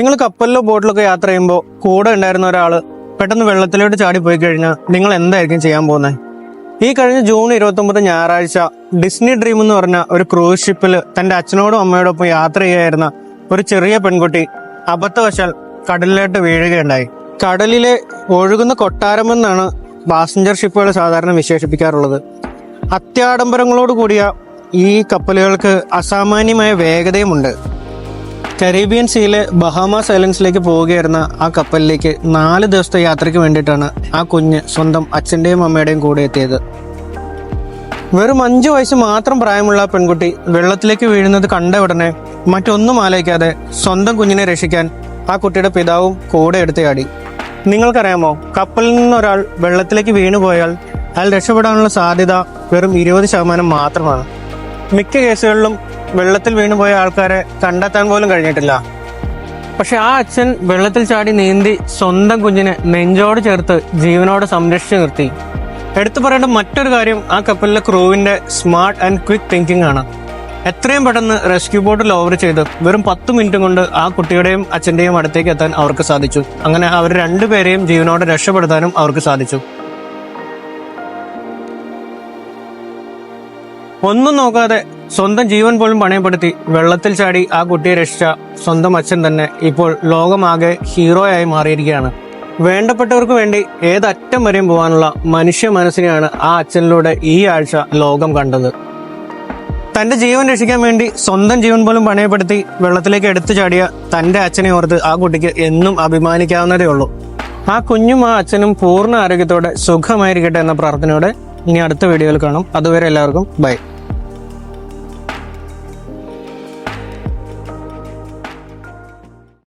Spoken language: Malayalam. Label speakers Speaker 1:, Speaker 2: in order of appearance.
Speaker 1: നിങ്ങൾ കപ്പലിലോ ബോട്ടിലൊക്കെ യാത്ര ചെയ്യുമ്പോൾ കൂടെ ഉണ്ടായിരുന്ന ഒരാൾ പെട്ടെന്ന് വെള്ളത്തിലോട്ട് ചാടി പോയി കഴിഞ്ഞാൽ നിങ്ങൾ എന്തായിരിക്കും ചെയ്യാൻ പോകുന്നത് ഈ കഴിഞ്ഞ ജൂൺ ഇരുപത്തൊമ്പത് ഞായറാഴ്ച ഡിസ്നി ഡ്രീം എന്ന് പറഞ്ഞ ഒരു ക്രൂസ് ഷിപ്പിൽ തന്റെ അച്ഛനോടും അമ്മയോടൊപ്പം യാത്ര ചെയ്യായിരുന്ന ഒരു ചെറിയ പെൺകുട്ടി അബദ്ധവശാൽ കടലിലോട്ട് വീഴുകയുണ്ടായി. കടലിലെ ഒഴുകുന്ന കൊട്ടാരം എന്നാണ് പാസഞ്ചർ ഷിപ്പുകൾ സാധാരണ വിശേഷിപ്പിക്കാറുള്ളത്. അത്യാഡംബരങ്ങളോട് കൂടിയ ഈ കപ്പലുകൾക്ക് അസാമാന്യമായ വേഗതയുമുണ്ട്. കരീബിയൻ സീയിലെ ബഹാമാസ് ഐലൻഡ്സിലേക്ക് പോവുകയായിരുന്ന ആ കപ്പലിലേക്ക് നാല് ദിവസത്തെ യാത്രയ്ക്ക് വേണ്ടിയിട്ടാണ് ആ കുഞ്ഞ് സ്വന്തം അച്ഛന്റെയും അമ്മയുടെയും കൂടെ എത്തിയത്. വെറും അഞ്ച് വയസ്സ് മാത്രം പ്രായമുള്ള പെൺകുട്ടി വെള്ളത്തിലേക്ക് വീഴുന്നത് കണ്ട ഉടനെ മറ്റൊന്നും ആലോചിക്കാതെ സ്വന്തം കുഞ്ഞിനെ രക്ഷിക്കാൻ ആ കുട്ടിയുടെ പിതാവും കൂടെ എടുത്തയാടി നിങ്ങൾക്കറിയാമോ കപ്പലിൽ നിന്നൊരാൾ വെള്ളത്തിലേക്ക് വീണുപോയാൽ അയാൾ രക്ഷപ്പെടാനുള്ള സാധ്യത വെറും ഇരുപത് ശതമാനം മാത്രമാണ്. മിക്ക കേസുകളിലും വെള്ളത്തിൽ വീണുപോയ ആൾക്കാരെ കണ്ടെത്താൻ പോലും കഴിഞ്ഞിട്ടില്ല. പക്ഷെ ആ അച്ഛൻ വെള്ളത്തിൽ ചാടി നീന്തി സ്വന്തം കുഞ്ഞിനെ നെഞ്ചോട് ചേർത്ത് ജീവനോട് സംരക്ഷിച്ചു നിർത്തി. എടുത്തു പറയേണ്ട മറ്റൊരു കാര്യം ആ കപ്പലിലെ ക്രൂവിന്റെ സ്മാർട്ട് ആൻഡ് ക്വിക്ക് തിങ്കിങ് ആണ്. എത്രയും പെട്ടെന്ന് റെസ്ക്യൂ ബോട്ട് ലോവർ ചെയ്ത് വെറും പത്ത് മിനിറ്റ് കൊണ്ട് ആ കുട്ടിയുടെയും അച്ഛന്റെയും അടുത്തേക്ക് എത്താൻ അവർക്ക് സാധിച്ചു. അങ്ങനെ അവർ രണ്ടുപേരെയും ജീവനോടെ രക്ഷപ്പെടുത്താനും അവർക്ക് സാധിച്ചു. ഒന്നും നോക്കാതെ സ്വന്തം ജീവൻ പോലും പണയപ്പെടുത്തി വെള്ളത്തിൽ ചാടി ആ കുട്ടിയെ രക്ഷിച്ച സ്വന്തം അച്ഛൻ തന്നെ ഇപ്പോൾ ലോകമാകെ ഹീറോയായി മാറിയിരിക്കുകയാണ്. വേണ്ടപ്പെട്ടവർക്ക് വേണ്ടി ഏതറ്റം വരെയും പോകാനുള്ള മനുഷ്യ മനസ്സിനെയാണ് ആ അച്ഛനിലൂടെ ഈ ആഴ്ച ലോകം കണ്ടത്. തന്റെ ജീവൻ രക്ഷിക്കാൻ വേണ്ടി സ്വന്തം ജീവൻ പോലും പണയപ്പെടുത്തി വെള്ളത്തിലേക്ക് എടുത്തു ചാടിയ തന്റെ അച്ഛനെ ഓർത്ത് ആ കുട്ടിക്ക് എന്നും അഭിമാനിക്കാവുന്നതേ ഉള്ളൂ. ആ കുഞ്ഞും ആ അച്ഛനും പൂർണ ആരോഗ്യത്തോടെ സുഖമായിരിക്കട്ടെ എന്ന പ്രാർത്ഥനയോടെ ഇനി അടുത്ത വീഡിയോയിൽ കാണാം. അതുവരെ എല്ലാവർക്കും ബൈ.